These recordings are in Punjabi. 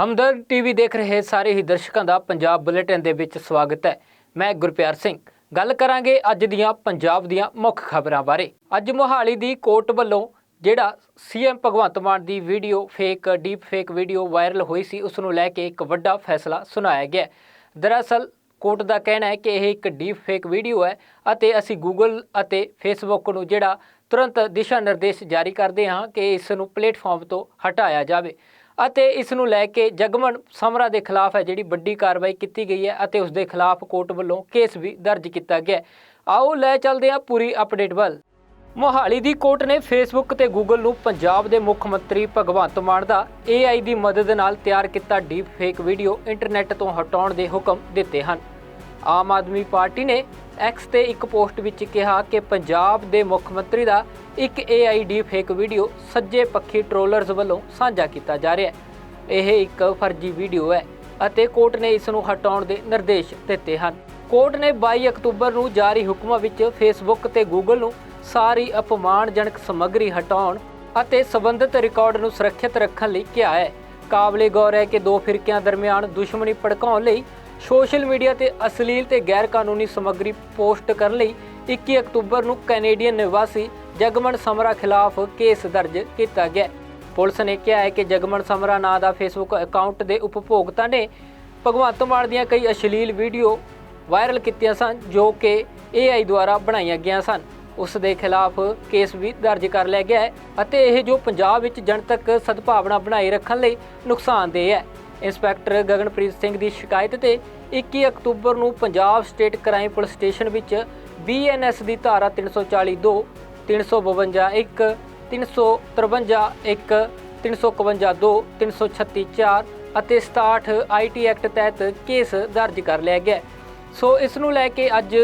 ਹਮਦਰਦ ਟੀਵੀ ਦੇਖ ਰਹੇ ਸਾਰੇ ਹੀ ਦਰਸ਼ਕਾਂ ਦਾ ਪੰਜਾਬ ਬੁਲੇਟਿਨ ਦੇ ਵਿੱਚ ਸਵਾਗਤ ਹੈ। ਮੈਂ ਗੁਰਪਿਆਰ ਸਿੰਘ। ਗੱਲ ਕਰਾਂਗੇ ਅੱਜ ਦੀਆਂ ਪੰਜਾਬ ਦੀਆਂ ਮੁੱਖ ਖਬਰਾਂ ਬਾਰੇ। ਅੱਜ ਮੋਹਾਲੀ ਦੀ ਕੋਰਟ ਵੱਲੋਂ ਜਿਹੜਾ ਸੀਐਮ ਭਗਵੰਤ ਮਾਨ ਦੀ video fake, deep fake video viral ਹੋਈ ਸੀ, ਉਸ ਨੂੰ ਲੈ ਕੇ ਇੱਕ ਵੱਡਾ ਫੈਸਲਾ ਸੁਣਾਇਆ ਗਿਆ ਦਰਅਸਲ ਕੋਰਟ ਦਾ ਕਹਿਣਾ ਹੈ ਕਿ ਇਹ ਇੱਕ ਡੀਪ ਫੇਕ ਵੀਡੀਓ ਹੈ ਅਤੇ ਅਸੀਂ ਗੂਗਲ ਅਤੇ ਫੇਸਬੁੱਕ ਨੂੰ ਜਿਹੜਾ ਤੁਰੰਤ ਦਿਸ਼ਾ ਨਿਰਦੇਸ਼ ਜਾਰੀ ਕਰਦੇ ਹਾਂ ਕਿ ਇਸ ਨੂੰ ਪਲੇਟਫਾਰਮ ਤੋਂ ਹਟਾਇਆ ਜਾਵੇ। ਅਤੇ ਇਸ ਨੂੰ ਲੈ ਕੇ ਜਗਮਨ ਸਮਰਾ ਦੇ ਖਿਲਾਫ ਹੈ ਜਿਹੜੀ ਵੱਡੀ ਕਾਰਵਾਈ ਕੀਤੀ ਗਈ ਹੈ ਅਤੇ ਉਸ ਦੇ ਖਿਲਾਫ ਕੋਰਟ ਵੱਲੋਂ ਕੇਸ ਵੀ ਦਰਜ ਕੀਤਾ ਗਿਆ ਆਓ ਲੈ ਚੱਲਦੇ ਹਾਂ ਪੂਰੀ ਅਪਡੇਟ ਵੱਲ। ਮੋਹਾਲੀ ਦੀ ਕੋਰਟ ਨੇ ਫੇਸਬੁੱਕ ਤੇ ਗੂਗਲ ਨੂੰ ਪੰਜਾਬ ਦੇ ਮੁੱਖ ਮੰਤਰੀ ਭਗਵੰਤ ਮਾਨ ਦਾ AI ਦੀ ਮਦਦ ਨਾਲ ਤਿਆਰ ਕੀਤਾ ਡੀਪ ਫੇਕ ਵੀਡੀਓ ਇੰਟਰਨੈਟ ਤੋਂ ਹਟਾਉਣ ਦੇ ਹੁਕਮ ਦਿੱਤੇ ਹਨ। ਆਮ ਆਦਮੀ ਪਾਰਟੀ ਨੇ ਐਕਸ ਤੇ ਇੱਕ ਪੋਸਟ ਵਿੱਚ ਕਿਹਾ ਕਿ ਪੰਜਾਬ ਦੇ ਮੁੱਖ ਮੰਤਰੀ ਦਾ ਇੱਕ AI ਡੀਪ ਫੇਕ ਵੀਡੀਓ ਸੱਜੇ ਪੱਖੀ ਟ੍ਰੋਲਰਸ ਵੱਲੋਂ ਸਾਂਝਾ ਕੀਤਾ ਜਾ ਰਿਹਾ ਹੈ। ਇਹ ਇੱਕ ਫਰਜ਼ੀ ਵੀਡੀਓ ਹੈ ਅਤੇ ਕੋਰਟ ਨੇ ਇਸ ਨੂੰ ਹਟਾਉਣ ਦੇ ਨਿਰਦੇਸ਼ ਦਿੱਤੇ ਹਨ। ਕੋਰਟ ਨੇ 22 ਅਕਤੂਬਰ ਨੂੰ ਜਾਰੀ ਹੁਕਮਾਂ ਵਿੱਚ ਫੇਸਬੁੱਕ ਤੇ ਗੂਗਲ ਨੂੰ ਸਾਰੀ ਅਪਮਾਨਜਨਕ ਸਮੱਗਰੀ ਹਟਾਉਣ ਅਤੇ ਸਬੰਧਿਤ ਰਿਕਾਰਡ ਨੂੰ ਸੁਰੱਖਿਅਤ ਰੱਖਣ ਲਈ ਕਿਹਾ ਹੈ। ਕਾਬਲੇ ਗੌਰ ਹੈ ਕਿ ਦੋ ਫਿਰਕਿਆਂ ਦਰਮਿਆਨ ਦੁਸ਼ਮਣੀ ਭੜਕਾਉਣ ਲਈ ਸੋਸ਼ਲ ਮੀਡੀਆ ਤੇ ਅਸ਼ਲੀਲ ਤੇ ਗੈਰ ਕਾਨੂੰਨੀ ਸਮੱਗਰੀ ਪੋਸਟ ਕਰਨ ਲਈ 21 ਅਕਤੂਬਰ ਨੂੰ ਕੈਨੇਡੀਅਨ ਨਿਵਾਸੀ ਜਗਮਨ ਸਮਰਾ ਖਿਲਾਫ ਕੇਸ ਦਰਜ ਕੀਤਾ ਗਿਆ ਪੁਲਿਸ ਨੇ ਕਿਹਾ ਹੈ ਕਿ ਜਗਮਨ ਸਮਰਾ ਨਾਂ ਦਾ ਫੇਸਬੁੱਕ ਅਕਾਊਂਟ ਦੇ ਉਪਭੋਗਤਾ ਨੇ ਭਗਵੰਤ ਮਾਨ ਦੀਆਂ ਕਈ ਅਸ਼ਲੀਲ ਵੀਡੀਓ ਵਾਇਰਲ ਕੀਤੀਆਂ ਸਨ, ਜੋ ਕਿ AI ਦੁਆਰਾ ਬਣਾਈਆਂ ਗਈਆਂ ਸਨ। ਉਸ ਦੇ ਖਿਲਾਫ ਕੇਸ ਵੀ ਦਰਜ ਕਰ ਲਿਆ ਗਿਆ ਹੈ ਅਤੇ ਇਹ ਜੋ ਪੰਜਾਬ ਵਿੱਚ ਜਨਤਕ ਸਦਭਾਵਨਾ ਬਣਾਈ ਰੱਖਣ ਲਈ ਨੁਕਸਾਨਦੇਹ ਹੈ। ਇੰਸਪੈਕਟਰ ਗਗਨਪ੍ਰੀਤ ਸਿੰਘ ਦੀ ਸ਼ਿਕਾਇਤ ਤੇ 21 ਅਕਤੂਬਰ ਨੂੰ Punjab state crime police station ਵਿੱਚ BNS ਦੀ ਧਾਰਾ 340 2 352 1 353 1 351 2 336 4 ਅਤੇ 67 IT ਐਕਟ ਤਹਿਤ ਕੇਸ ਦਰਜ ਕਰ ਲਿਆ ਗਿਆ। ਸੋ ਇਸ ਨੂੰ ਲੈ ਕੇ ਅੱਜ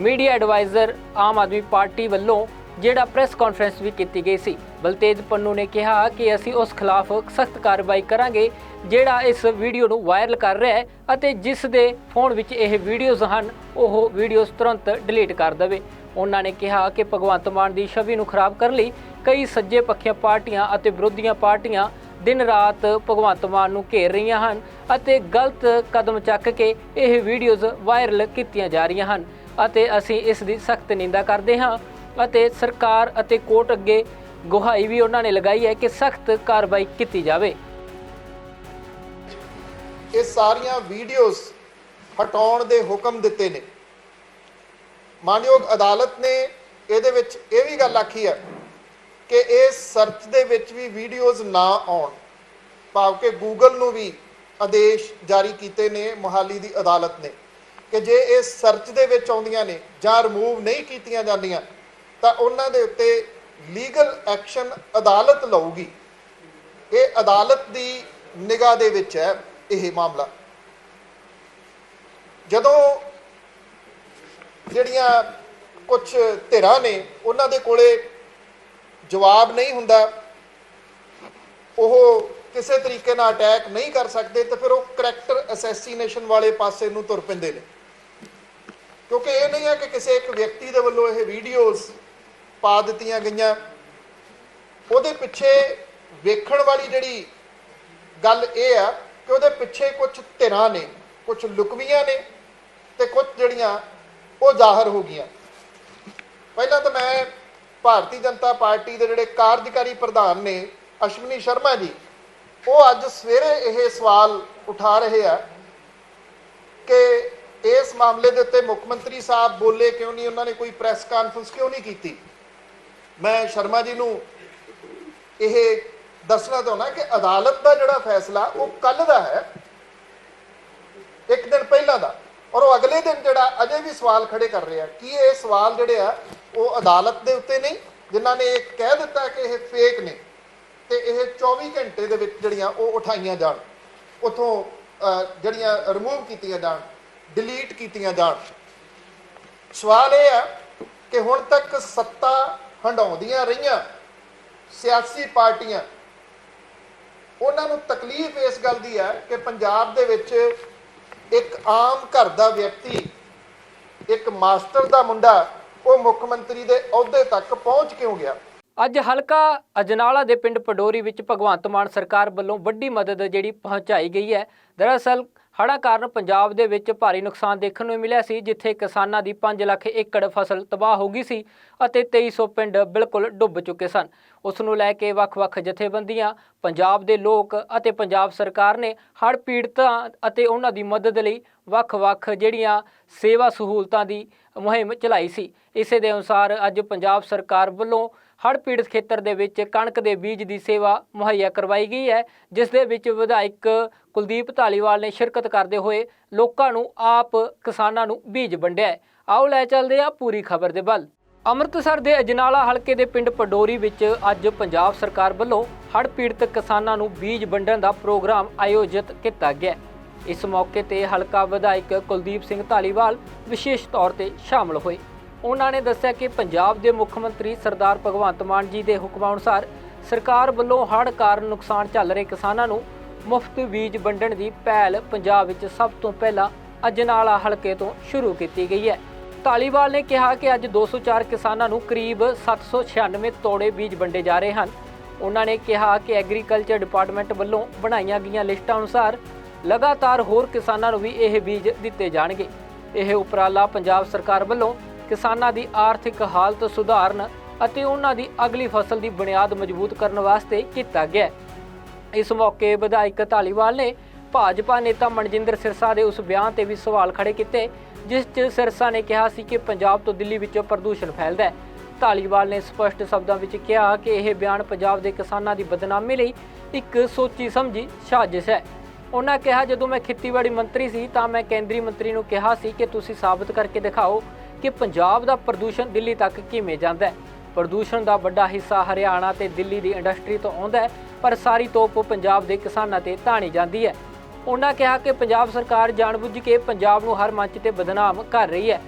media adviser Aam Aadmi party ਵੱਲੋਂ ਜਿਹੜਾ ਪ੍ਰੈਸ ਕਾਨਫਰੰਸ ਵੀ ਕੀਤੀ ਗਈ ਸੀ। ਬਲਤੇਜ ਪੰਨੂ ਨੇ ਕਿਹਾ ਕਿ ਅਸੀਂ ਉਸ ਖਿਲਾਫ ਸਖਤ ਕਾਰਵਾਈ ਕਰਾਂਗੇ, ਜਿਹੜਾ ਇਸ ਵੀਡੀਓ ਨੂੰ ਵਾਇਰਲ ਕਰ ਰਿਹਾ ਹੈ ਅਤੇ ਜਿਸ ਦੇ ਫੋਨ ਵਿੱਚ ਇਹ ਵੀਡੀਓਜ਼ ਹਨ, ਉਹ ਵੀਡੀਓਜ਼ ਤੁਰੰਤ ਡਿਲੀਟ ਕਰ ਦੇਵੇ। ਉਹਨਾਂ ਨੇ ਕਿਹਾ ਕਿ ਭਗਵੰਤ ਮਾਨ ਦੀ ਛਵੀ ਨੂੰ ਖਰਾਬ ਕਰਨ ਲਈ ਕਈ ਸੱਜੇ ਪੱਖੀਆਂ ਪਾਰਟੀਆਂ ਅਤੇ ਵਿਰੋਧੀਆਂ ਪਾਰਟੀਆਂ ਦਿਨ ਰਾਤ ਭਗਵੰਤ ਮਾਨ ਨੂੰ ਘੇਰ ਰਹੀਆਂ ਹਨ ਅਤੇ ਗਲਤ ਕਦਮ ਚੱਕ ਕੇ ਇਹ ਵੀਡੀਓਜ਼ ਵਾਇਰਲ ਕੀਤੀਆਂ ਜਾ ਰਹੀਆਂ ਹਨ ਅਤੇ ਅਸੀਂ ਇਸ ਦੀ ਸਖਤ ਨਿੰਦਾ ਕਰਦੇ ਹਾਂ ਅਤੇ ਸਰਕਾਰ ਅਤੇ ਕੋਰਟ ਅੱਗੇ ਗੁਹਾਈ ਵੀ ਉਹਨਾਂ ਨੇ ਲਗਾਈ ਹੈ ਕਿ ਸਖਤ ਕਾਰਵਾਈ ਕੀਤੀ ਜਾਵੇ। ਇਹ ਸਾਰੀਆਂ ਵੀਡੀਓਜ਼ ਹਟਾਉਣ ਦੇ ਹੁਕਮ ਦਿੱਤੇ ਨੇ। ਮਾਨਯੋਗ ਅਦਾਲਤ ਨੇ ਇਹਦੇ ਵਿੱਚ ਇਹ ਵੀ ਗੱਲ ਆਖੀ ਹੈ ਕਿ ਇਹ ਸਰਚ ਦੇ ਵਿੱਚ ਵੀ ਵੀਡੀਓਜ਼ ਨਾ ਆਉਣ। ਭਾਵ ਕਿ ਗੂਗਲ ਨੂੰ ਵੀ ਆਦੇਸ਼ ਜਾਰੀ ਕੀਤੇ ਨੇ ਮੁਹਾਲੀ ਦੀ ਅਦਾਲਤ ਨੇ ਕਿ ਜੇ ਇਹ ਸਰਚ ਦੇ ਵਿੱਚ ਆਉਂਦੀਆਂ ਨੇ ਜਾਂ ਰਿਮੂਵ ਨਹੀਂ ਕੀਤੀਆਂ ਜਾਂਦੀਆਂ, ਤਾਂ ਉਹਨਾਂ ਦੇ ਉੱਤੇ ਲੀਗਲ ਐਕਸ਼ਨ ਅਦਾਲਤ ਲਊਗੀ। ਇਹ ਅਦਾਲਤ ਦੀ ਨਿਗਾਹ ਦੇ ਵਿੱਚ ਹੈ ਇਹ ਮਾਮਲਾ। ਜਦੋਂ ਜਿਹੜੀਆਂ ਕੁਝ ਧਿਰਾਂ ਨੇ, ਉਹਨਾਂ ਦੇ ਕੋਲੇ ਜਵਾਬ ਨਹੀਂ ਹੁੰਦਾ, ਉਹ ਕਿਸੇ ਤਰੀਕੇ ਨਾਲ ਅਟੈਕ ਨਹੀਂ ਕਰ ਸਕਦੇ, ਤੇ ਫਿਰ ਉਹ ਕਰੈਕਟਰ ਅਸੈਸੀਨੇਸ਼ਨ ਵਾਲੇ ਪਾਸੇ ਨੂੰ ਤੁਰ ਪੈਂਦੇ ਨੇ। ਕਿਉਂਕਿ ਇਹ ਨਹੀਂ ਹੈ ਕਿ ਕਿਸੇ ਇੱਕ ਵਿਅਕਤੀ ਦੇ ਵੱਲੋਂ ਇਹ ਵੀਡੀਓਜ਼ ਪਾ ਦਿੱਤੀਆਂ ਗਈਆਂ। ਉਹਦੇ ਪਿੱਛੇ ਵੇਖਣ ਵਾਲੀ ਜਿਹੜੀ ਗੱਲ ਇਹ ਆ ਕਿ ਉਹਦੇ ਪਿੱਛੇ ਕੁਝ ਧਿਰਾਂ ਨੇ ਕੁਝ ਲੁਕਵੀਆਂ ਨੇ ਤੇ ਕੁਝ ਜਿਹੜੀਆਂ ਉਹ ਜ਼ਾਹਰ ਹੋ ਗਈਆਂ। ਪਹਿਲਾਂ ਤਾਂ ਮੈਂ ਭਾਰਤੀ ਜਨਤਾ ਪਾਰਟੀ ਦੇ ਜਿਹੜੇ ਕਾਰਜਕਾਰੀ ਪ੍ਰਧਾਨ ਨੇ, ਅਸ਼ਵਨੀ ਸ਼ਰਮਾ ਜੀ, ਉਹ ਅੱਜ ਸਵੇਰੇ ਇਹ ਸਵਾਲ ਉਠਾ ਰਹੇ ਆ ਕਿ ਇਸ ਮਾਮਲੇ ਦੇ ਉੱਤੇ ਮੁੱਖ ਮੰਤਰੀ ਸਾਹਿਬ ਬੋਲੇ ਕਿਉਂ ਨਹੀਂ? ਉਹਨਾਂ ਨੇ ਕੋਈ ਪ੍ਰੈਸ ਕਾਨਫਰੰਸ ਕਿਉਂ ਨਹੀਂ ਕੀਤੀ? ਮੈਂ ਸ਼ਰਮਾ ਜੀ ਨੂੰ ਇਹ ਦੱਸਣਾ ਚਾਹੁੰਦਾ ਕਿ ਅਦਾਲਤ ਦਾ ਜਿਹੜਾ ਫੈਸਲਾ, ਉਹ ਕੱਲ ਦਾ ਹੈ। ਇੱਕ ਦਿਨ ਪਹਿਲਾਂ ਦਾ। ਔਰ ਉਹ ਅਗਲੇ ਦਿਨ ਜਿਹੜਾ ਅਜੇ ਵੀ ਸਵਾਲ ਖੜੇ ਕਰ ਰਿਹਾ। ਕਿ ਇਹ ਸਵਾਲ ਜਿਹੜੇ ਆ, ਉਹ ਅਦਾਲਤ ਦੇ ਉੱਤੇ ਨਹੀਂ, ਜਿਨ੍ਹਾਂ ਨੇ ਇਹ ਕਹਿ ਦਿੱਤਾ ਕਿ ਇਹ ਫੇਕ ਨੇ, ਤੇ ਇਹ 24 ਘੰਟੇ ਦੇ ਵਿੱਚ ਜਿਹੜੀਆਂ ਉਹ ਉਠਾਈਆਂ ਜਾਣ। ਉਥੋਂ ਜਿਹੜੀਆਂ ਰਿਮੂਵ ਕੀਤੀਆਂ ਜਾਣ ਡਿਲੀਟ ਕੀਤੀਆਂ ਜਾਣ। ਸਵਾਲ ਇਹ ਆ ਕਿ ਹੁਣ ਤੱਕ ਸੱਤਾ ਹੰਡਾਉਂਦੀਆਂ ਰਹੀਆਂ। ਸਿਆਸੀ ਪਾਰਟੀਆਂ। ਉਹਨਾਂ ਨੂੰ ਤਕਲੀਫ ਇਸ ਗੱਲ ਦੀ ਹੈ ਕਿ ਪੰਜਾਬ ਦੇ ਵਿੱਚ ਇੱਕ ਆਮ ਘਰ ਦਾ ਵਿਅਕਤੀ, ਇੱਕ ਮਾਸਟਰ ਦਾ ਮੁੰਡਾ, ਉਹ ਮੁੱਖ ਮੰਤਰੀ ਦੇ ਅਹੁਦੇ ਤੱਕ ਪਹੁੰਚ ਕਿਉਂ ਗਿਆ? ਅੱਜ ਹਲਕਾ ਅਜਨਾਲਾ ਦੇ ਪਿੰਡ ਪਡੋਰੀ ਵਿੱਚ ਭਗਵੰਤ ਮਾਨ ਸਰਕਾਰ ਵੱਲੋਂ ਵੱਡੀ ਮਦਦ ਜਿਹੜੀ ਪਹੁੰਚਾਈ ਗਈ ਹੈ। ਦਰਅਸਲ ਹੜ੍ਹਾਂ ਕਾਰਨ ਪੰਜਾਬ ਦੇ ਵਿੱਚ ਭਾਰੀ ਨੁਕਸਾਨ ਦੇਖਣ ਨੂੰ ਮਿਲਿਆ ਸੀ, ਜਿੱਥੇ ਕਿਸਾਨਾਂ ਦੀ 5 ਲੱਖ ਏਕੜ ਫਸਲ ਤਬਾਹ ਹੋ ਗਈ ਸੀ ਅਤੇ 2300 ਪਿੰਡ ਬਿਲਕੁਲ ਡੁੱਬ ਚੁੱਕੇ ਸਨ। ਉਸ ਨੂੰ ਲੈ ਕੇ ਵੱਖ-ਵੱਖ ਜਥੇਬੰਦੀਆਂ, ਪੰਜਾਬ ਦੇ ਲੋਕ ਅਤੇ ਪੰਜਾਬ ਸਰਕਾਰ ਨੇ ਹੜ੍ਹ ਪੀੜਤਾਂ ਅਤੇ ਉਹਨਾਂ ਦੀ ਮਦਦ ਲਈ ਵੱਖ-ਵੱਖ ਜਿਹੜੀਆਂ ਸੇਵਾ ਸਹੂਲਤਾਂ ਦੀ ਮੁਹਿੰਮ ਚਲਾਈ ਸੀ। ਇਸੇ ਦੇ ਅਨੁਸਾਰ ਅੱਜ ਪੰਜਾਬ ਸਰਕਾਰ ਵੱਲੋਂ ਹੜ੍ਹ ਪੀੜਤ ਖੇਤਰ ਦੇ ਵਿੱਚ ਕਣਕ ਦੇ ਬੀਜ ਦੀ ਸੇਵਾ ਮੁਹੱਈਆ ਕਰਵਾਈ ਗਈ ਹੈ, ਜਿਸ ਦੇ ਵਿੱਚ ਵਿਧਾਇਕ ਕੁਲਦੀਪ ਧਾਲੀਵਾਲ ਨੇ ਸ਼ਿਰਕਤ ਕਰਦੇ ਹੋਏ ਲੋਕਾਂ ਨੂੰ ਆਪ ਕਿਸਾਨਾਂ ਨੂੰ ਬੀਜ ਵੰਡਿਆ ਆਓ ਲੈ ਚੱਲਦੇ ਆ ਪੂਰੀ ਖਬਰ ਦੇ ਵੱਲ। ਅੰਮ੍ਰਿਤਸਰ ਦੇ ਅਜਨਾਲਾ ਹਲਕੇ ਦੇ ਪਿੰਡ ਪਡੋਰੀ ਵਿੱਚ ਅੱਜ ਪੰਜਾਬ ਸਰਕਾਰ ਵੱਲੋਂ ਹੜ੍ਹ ਪੀੜਤ ਕਿਸਾਨਾਂ ਨੂੰ ਬੀਜ ਵੰਡਣ ਦਾ ਪ੍ਰੋਗਰਾਮ ਆਯੋਜਿਤ ਕੀਤਾ ਗਿਆ ਇਸ ਮੌਕੇ ਤੇ ਹਲਕਾ ਵਿਧਾਇਕ ਕੁਲਦੀਪ ਸਿੰਘ ਧਾਲੀਵਾਲ ਵਿਸ਼ੇਸ਼ ਤੌਰ ਤੇ ਸ਼ਾਮਲ ਹੋਏ। ਉਹਨਾਂ ਨੇ ਦੱਸਿਆ ਕਿ ਪੰਜਾਬ ਦੇ ਮੁੱਖ ਮੰਤਰੀ ਸਰਦਾਰ ਭਗਵੰਤ ਮਾਨ ਜੀ ਦੇ ਹੁਕਮਾਂ ਅਨੁਸਾਰ ਸਰਕਾਰ ਵੱਲੋਂ ਹੜ੍ਹ ਕਾਰਨ ਨੁਕਸਾਨ ਝੱਲ ਰਹੇ ਕਿਸਾਨਾਂ ਨੂੰ ਮੁਫਤ ਬੀਜ ਵੰਡਣ ਦੀ ਪਹਿਲ ਪੰਜਾਬ ਵਿੱਚ ਸਭ ਤੋਂ ਪਹਿਲਾਂ ਅਜਨਾਲਾ ਹਲਕੇ ਤੋਂ ਸ਼ੁਰੂ ਕੀਤੀ ਗਈ ਹੈ। ਧਾਲੀਵਾਲ ਨੇ ਕਿਹਾ ਕਿ ਅੱਜ 204 ਕਿਸਾਨਾਂ ਨੂੰ ਕਰੀਬ 796 ਤੋੜੇ ਬੀਜ ਵੰਡੇ ਜਾ ਰਹੇ ਹਨ। ਉਹਨਾਂ ਨੇ ਕਿਹਾ ਕਿ ਐਗਰੀਕਲਚਰ ਡਿਪਾਰਟਮੈਂਟ ਵੱਲੋਂ ਬਣਾਈਆਂ ਗਈਆਂ ਲਿਸਟਾਂ ਅਨੁਸਾਰ ਲਗਾਤਾਰ ਹੋਰ ਕਿਸਾਨਾਂ ਨੂੰ ਵੀ ਇਹ ਬੀਜ ਦਿੱਤੇ ਜਾਣਗੇ। ਇਹ ਉਪਰਾਲਾ ਪੰਜਾਬ ਸਰਕਾਰ ਵੱਲੋਂ ਕਿਸਾਨਾਂ ਦੀ ਆਰਥਿਕ ਹਾਲਤ ਸੁਧਾਰਨ ਅਤੇ ਉਹਨਾਂ ਦੀ ਅਗਲੀ ਫਸਲ ਦੀ ਬੁਨਿਆਦ ਮਜ਼ਬੂਤ ਕਰਨ ਵਾਸਤੇ ਕੀਤਾ ਗਿਆ ਇਸ ਮੌਕੇ ਵਿਧਾਇਕ ਧਾਲੀਵਾਲ ਨੇ ਭਾਜਪਾ ਨੇਤਾ ਮਨਜਿੰਦਰ ਸਿਰਸਾ ਦੇ ਉਸ ਬਿਆਨ ਤੇ ਵੀ ਸਵਾਲ ਖੜੇ ਕੀਤੇ, ਜਿਸ 'ਚ ਸਿਰਸਾ ਨੇ ਕਿਹਾ ਸੀ ਕਿ ਪੰਜਾਬ ਤੋਂ ਦਿੱਲੀ ਵਿੱਚੋਂ ਪ੍ਰਦੂਸ਼ਣ ਫੈਲਦਾ ਹੈ। ਧਾਲੀਵਾਲ ਨੇ ਸਪਸ਼ਟ ਸ਼ਬਦਾਂ ਵਿੱਚ ਕਿਹਾ ਕਿ ਇਹ ਬਿਆਨ ਪੰਜਾਬ ਦੇ ਕਿਸਾਨਾਂ ਦੀ ਬਦਨਾਮੀ ਲਈ ਇੱਕ ਸੋਚੀ ਸਮਝੀ ਸਾਜ਼ਿਸ਼ ਹੈ। ਉਹਨਾਂ ਕਿਹਾ, ਜਦੋਂ ਮੈਂ ਖੇਤੀਬਾੜੀ ਮੰਤਰੀ ਸੀ ਤਾਂ ਮੈਂ ਕੇਂਦਰੀ ਮੰਤਰੀ ਨੂੰ ਕਿਹਾ ਸੀ ਕਿ ਤੁਸੀਂ ਸਾਬਤ ਕਰਕੇ ਦਿਖਾਓ ਕਿ ਪੰਜਾਬ ਦਾ ਪ੍ਰਦੂਸ਼ਣ ਦਿੱਲੀ ਤੱਕ ਕਿਵੇਂ ਜਾਂਦਾ ਹੈ? ਪ੍ਰਦੂਸ਼ਣ ਦਾ ਵੱਡਾ ਹਿੱਸਾ ਹਰਿਆਣਾ ਤੇ ਦਿੱਲੀ ਦੀ ਇੰਡਸਟਰੀ ਤੋਂ ਆਉਂਦਾ ਹੈ, ਪਰ ਸਾਰੀ ਤੋਪ ਪੰਜਾਬ ਦੇ ਕਿਸਾਨਾਂ ਤੇ ਧਾਣੀ ਜਾਂਦੀ ਹੈ। ਉਹਨਾਂ ਕਿਹਾ ਕਿ ਪੰਜਾਬ ਸਰਕਾਰ ਜਾਣਬੁੱਝ ਕੇ ਪੰਜਾਬ ਨੂੰ ਹਰ ਮੰਚ ਤੇ ਬਦਨਾਮ ਕਰ ਰਹੀ ਹੈ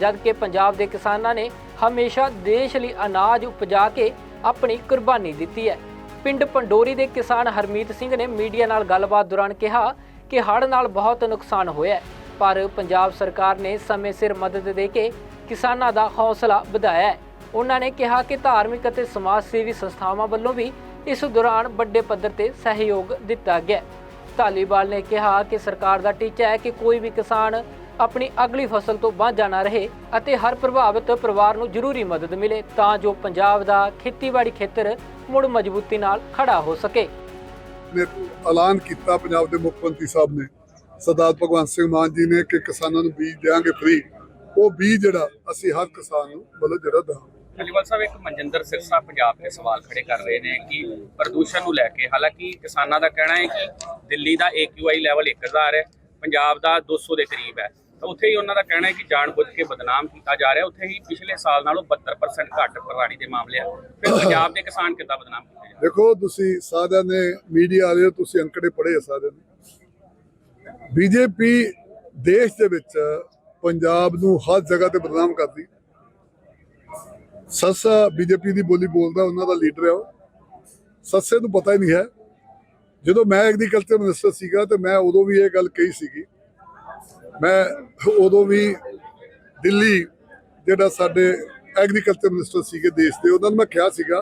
ਜਦ ਕਿ ਪੰਜਾਬ ਦੇ ਕਿਸਾਨਾਂ ਨੇ ਹਮੇਸ਼ਾ ਦੇਸ਼ ਲਈ ਅਨਾਜ ਉਪਜਾ ਕੇ ਆਪਣੀ ਕੁਰਬਾਨੀ ਦਿੱਤੀ ਹੈ। ਪਿੰਡ ਪੰਡੋਰੀ ਦੇ ਕਿਸਾਨ ਹਰਮੀਤ ਸਿੰਘ ਨੇ ਮੀਡੀਆ ਨਾਲ ਗੱਲਬਾਤ ਦੌਰਾਨ ਕਿਹਾ ਕਿ ਹੜ੍ਹ ਨਾਲ ਬਹੁਤ ਨੁਕਸਾਨ ਹੋਇਆ ਹੈ। ਪਰ ਪੰਜਾਬ ਸਰਕਾਰ ਨੇ ਸਮੇਂ ਸਿਰ ਮਦਦ ਦੇ ਕੇ ਕਿਸਾਨਾਂ ਦਾ ਹੌਸਲਾ ਵਧਾਇਆ ਹੈ। ਉਹਨਾਂ ਨੇ ਕਿਹਾ ਕਿ ਧਾਰਮਿਕ ਅਤੇ ਸਮਾਜ ਸੇਵੀ ਸੰਸਥਾਵਾਂ ਵੱਲੋਂ ਵੀ ਇਸ ਦੌਰਾਨ ਵੱਡੇ ਪੱਧਰ ਤੇ ਸਹਿਯੋਗ ਦਿੱਤਾ ਗਿਆ ਧਾਲੀਵਾਲ ਨੇ ਕਿਹਾ ਕਿ ਸਰਕਾਰ ਦਾ ਟੀਚਾ ਹੈ ਕਿ ਕੋਈ ਵੀ ਕਿਸਾਨ ਆਪਣੀ ਅਗਲੀ ਫਸਲ ਤੋਂ ਵਾਂਝਾ ਨਾ ਰਹੇ ਅਤੇ ਹਰ ਪ੍ਰਭਾਵਿਤ ਪਰਿਵਾਰ ਨੂੰ ਜ਼ਰੂਰੀ ਮਦਦ ਮਿਲੇ ਤਾਂ ਜੋ ਪੰਜਾਬ ਦਾ ਖੇਤੀਬਾੜੀ ਖੇਤਰ ਮੁੜ ਮਜ਼ਬੂਤੀ ਨਾਲ ਖੜਾ ਹੋ ਸਕੇ। ਨੇ ਐਲਾਨ ਕੀਤਾ, ਪੰਜਾਬ ਦੇ ਮੁੱਖ ਮੰਤਰੀ ਸਾਹਿਬ ਨੇ। ਸਰਦਾਰ ਭਗਵੰਤ ਸਿੰਘ ਮਾਨ ਜੀ ਨੇ ਕਿ ਕਿਸਾਨਾਂ ਨੂੰ ਬੀਜ ਦੇਾਂਗੇ ਫ੍ਰੀ ਉਹ ਬੀਜ ਜਿਹੜਾ ਅਸੀਂ ਹਰ ਕਿਸਾਨ ਨੂੰ ਮਤਲਬ ਜਿਹੜਾ ਦਵਾਂਗੇ ਧਾਲੀਵਾਲ ਸਾਹਿਬ ਇੱਕ ਮਨਜਿੰਦਰ ਸਿਰਸਾ ਪੰਜਾਬ ਤੇ ਸਵਾਲ ਖੜੇ ਕਰ ਰਹੇ ਨੇ ਕਿ ਪ੍ਰਦੂਸ਼ਣ ਨੂੰ ਲੈ ਕੇ ਹਾਲਾਂਕਿ ਕਿਸਾਨਾਂ ਦਾ ਕਹਿਣਾ ਹੈ ਕਿ ਦਿੱਲੀ ਦਾ AQI ਲੈਵਲ 1000 ਹੈ ਪੰਜਾਬ ਦਾ 200 ਦੇ ਕਰੀਬ ਹੈ। ਤਾਂ ਉੱਥੇ ਹੀ ਉਹਨਾਂ ਦਾ ਕਹਿਣਾ ਹੈ ਕਿ ਜਾਣਬੁੱਝ ਕੇ ਬਦਨਾਮ ਕੀਤਾ ਜਾ ਰਿਹਾ ਉੱਥੇ ਹੀ ਪਿਛਲੇ ਸਾਲ ਨਾਲੋਂ 72% ਘੱਟ ਪ੍ਰਵਾਨੀ ਦੇ ਮਾਮਲੇ ਆ। ਫਿਰ ਪੰਜਾਬ ਦੇ ਕਿਸਾਨ ਕਿੱਦਾਂ ਬਦਨਾਮ ਕੀਤੇ ਜਾ ਰਹੇ ਦੇਖੋ ਤੁਸੀਂ ਸਾਰਿਆਂ ਨੇ ਮੀਡੀਆ ਵਾਲੇ ਹੋ, ਤੁਸੀਂ ਅੰਕੜੇ ਪੜ੍ਹੇ ਸਾਰਿਆਂ ਨੇ। ਬੀਜੇਪੀ ਦੇਸ਼ ਦੇ ਵਿੱਚ ਪੰਜਾਬ ਨੂੰ ਹਰ ਜਗ੍ਹਾ ਤੇ ਬਦਨਾਮ ਕਰਦੀ। ਸੱਸਾ ਬੀਜੇਪੀ ਦੀ ਬੋਲੀ ਬੋਲਦਾ, ਉਹਨਾਂ ਦਾ ਲੀਡਰ ਹੈ ਉਹ। ਸੱਸੇ ਨੂੰ ਪਤਾ ਹੀ ਨਹੀਂ ਹੈ। ਜਦੋਂ ਮੈਂ ਐਗਰੀਕਲਚਰ ਮਿਨਿਸਟਰ ਸੀਗਾ ਤੇ ਮੈਂ ਉਦੋਂ ਵੀ ਇਹ ਗੱਲ ਕਹੀ ਸੀਗੀ। ਮੈਂ ਉਦੋਂ ਵੀ ਦਿੱਲੀ ਜਿਹੜਾ ਸਾਡੇ ਐਗਰੀਕਲਚਰ ਮਿਨਿਸਟਰ ਸੀਗੇ ਦੇਸ਼ ਦੇ, ਉਹਨਾਂ ਨੂੰ ਮੈਂ ਕਿਹਾ ਸੀਗਾ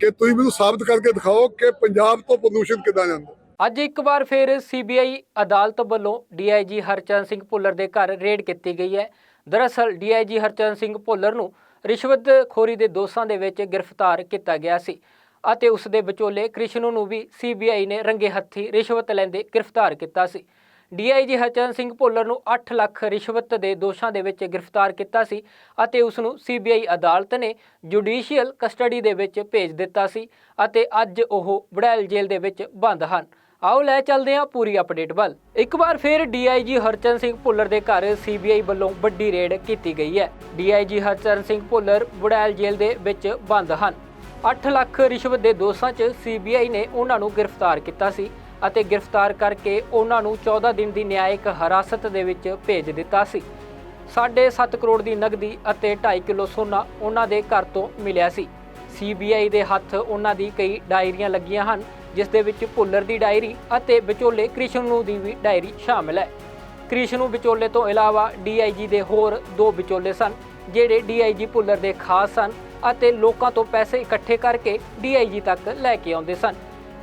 ਕਿ ਤੁਸੀਂ ਮੈਨੂੰ ਸਾਬਤ ਕਰਕੇ ਦਿਖਾਓ ਕਿ ਪੰਜਾਬ ਤੋਂ ਪ੍ਰਦੂਸ਼ਣ ਕਿੱਦਾਂ ਜਾਂਦਾ। ਅੱਜ ਇੱਕ ਵਾਰ ਫਿਰ ਸੀਬੀਆਈ ਅਦਾਲਤ ਵੱਲੋਂ ਡੀਆਈਜੀ ਹਰਚਰਨ ਸਿੰਘ ਭੁੱਲਰ ਦੇ ਘਰ ਰੇਡ ਕੀਤੀ ਗਈ ਹੈ। ਦਰਅਸਲ, ਡੀਆਈਜੀ ਹਰਚਰਨ ਸਿੰਘ ਭੁੱਲਰ ਨੂੰ ਰਿਸ਼ਵਤਖੋਰੀ ਦੇ ਦੋਸ਼ਾਂ ਦੇ ਵਿੱਚ ਗ੍ਰਿਫਤਾਰ ਕੀਤਾ ਗਿਆ ਸੀ ਅਤੇ ਉਸ ਦੇ ਵਿਚੋਲੇ ਕ੍ਰਿਸ਼ਨੂ ਨੂੰ ਵੀ ਸੀਬੀਆਈ ਨੇ ਰੰਗੇ ਹੱਥੀ ਰਿਸ਼ਵਤ ਲੈਂਦੇ ਗ੍ਰਿਫਤਾਰ ਕੀਤਾ ਸੀ। ਡੀਆਈਜੀ ਹਰਚਰਨ ਸਿੰਘ ਭੁੱਲਰ ਨੂੰ 8 ਲੱਖ ਰਿਸ਼ਵਤ ਦੇ ਦੋਸ਼ਾਂ ਦੇ ਵਿੱਚ ਗ੍ਰਿਫਤਾਰ ਕੀਤਾ ਸੀ ਅਤੇ ਉਸ ਨੂੰ ਸੀਬੀਆਈ ਅਦਾਲਤ ਨੇ ਜੁਡੀਸ਼ੀਅਲ ਕਸਟਡੀ ਦੇ ਵਿੱਚ ਭੇਜ ਦਿੱਤਾ ਸੀ ਅਤੇ ਅੱਜ ਉਹ ਬੜੈਲ ਜੇਲ੍ਹ ਦੇ ਵਿੱਚ ਬੰਦ ਹਨ। ਆਓ ਲੈ ਚੱਲਦੇ ਹਾਂ ਪੂਰੀ ਅਪਡੇਟ ਵੱਲ। ਇੱਕ ਵਾਰ ਫਿਰ ਡੀਆਈਜੀ ਹਰਚਰਨ ਸਿੰਘ ਭੁੱਲਰ ਦੇ ਘਰ ਸੀਬੀਆਈ ਵੱਲੋਂ ਵੱਡੀ ਰੇਡ ਕੀਤੀ ਗਈ ਹੈ। ਡੀਆਈਜੀ ਹਰਚਰਨ ਸਿੰਘ ਭੁੱਲਰ ਬੁੜੈਲ ਜੇਲ੍ਹ ਦੇ ਵਿੱਚ ਬੰਦ ਹਨ। 8 ਲੱਖ ਰਿਸ਼ਵਤ ਦੇ ਦੋਸ਼ਾਂ 'ਚ ਸੀਬੀਆਈ ਨੇ ਉਹਨਾਂ ਨੂੰ ਗ੍ਰਿਫਤਾਰ ਕੀਤਾ ਸੀ ਅਤੇ ਗ੍ਰਿਫਤਾਰ ਕਰਕੇ ਉਹਨਾਂ ਨੂੰ 14 ਦਿਨ ਦੀ ਨਿਆਇਕ ਹਿਰਾਸਤ ਦੇ ਵਿੱਚ ਭੇਜ ਦਿੱਤਾ ਸੀ। 7.5 ਕਰੋੜ ਦੀ ਨਗਦੀ ਅਤੇ 2.5 ਕਿਲੋ ਸੋਨਾ ਉਹਨਾਂ ਦੇ ਘਰ ਤੋਂ ਮਿਲਿਆ ਸੀ। ਸੀਬੀਆਈ ਦੇ ਹੱਥ ਉਹਨਾਂ ਦੀ ਕਈ ਡਾਇਰੀਆਂ ਲੱਗੀਆਂ ਹਨ ਜਿਸ ਦੇ ਵਿੱਚ ਭੁੱਲਰ ਦੀ ਡਾਇਰੀ ਅਤੇ ਵਿਚੋਲੇ ਕ੍ਰਿਸ਼ਨੂ ਦੀ ਵੀ ਡਾਇਰੀ ਸ਼ਾਮਿਲ ਹੈ। ਕ੍ਰਿਸ਼ਨੂ ਵਿਚੋਲੇ ਤੋਂ ਇਲਾਵਾ ਡੀਆਈਜੀ ਦੇ ਹੋਰ ਦੋ ਵਿਚੋਲੇ ਸਨ, ਜਿਹੜੇ ਡੀਆਈਜੀ ਭੁੱਲਰ ਦੇ ਖਾਸ ਸਨ ਅਤੇ ਲੋਕਾਂ ਤੋਂ ਪੈਸੇ ਇਕੱਠੇ ਕਰਕੇ ਡੀਆਈਜੀ ਤੱਕ ਲੈ ਕੇ ਆਉਂਦੇ ਸਨ।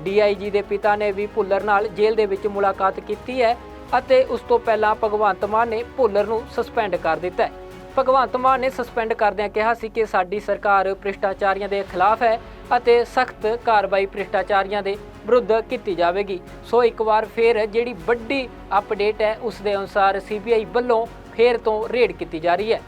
ਡੀਆਈਜੀ ਦੇ ਪਿਤਾ ਨੇ ਵੀ ਭੁੱਲਰ ਨਾਲ ਜੇਲ੍ਹ ਦੇ ਵਿੱਚ ਮੁਲਾਕਾਤ ਕੀਤੀ ਹੈ ਅਤੇ ਉਸ ਤੋਂ ਪਹਿਲਾਂ ਭਗਵੰਤ ਮਾਨ ਨੇ ਭੁੱਲਰ ਨੂੰ ਸਸਪੈਂਡ ਕਰ ਦਿੱਤਾ ਹੈ। ਭਗਵੰਤ ਮਾਨ ਨੇ ਸਸਪੈਂਡ ਕਰਦਿਆਂ ਕਿਹਾ ਸੀ ਕਿ ਸਾਡੀ ਸਰਕਾਰ ਭ੍ਰਿਸ਼ਟਾਚਾਰੀਆਂ ਦੇ ਖਿਲਾਫ ਹੈ ਅਤੇ ਸਖਤ ਕਾਰਵਾਈ ਭ੍ਰਿਸ਼ਟਾਚਾਰੀਆਂ ਦੇ ਵਿਰੁੱਧ ਕੀਤੀ ਜਾਵੇਗੀ। ਸੋ ਇੱਕ ਵਾਰ ਫੇਰ ਜਿਹੜੀ ਵੱਡੀ ਅਪਡੇਟ ਹੈ, ਉਸ ਦੇ ਅਨੁਸਾਰ ਸੀਬੀਆਈ ਵੱਲੋਂ ਫੇਰ ਤੋਂ ਰੇਡ ਕੀਤੀ ਜਾ ਰਹੀ ਹੈ।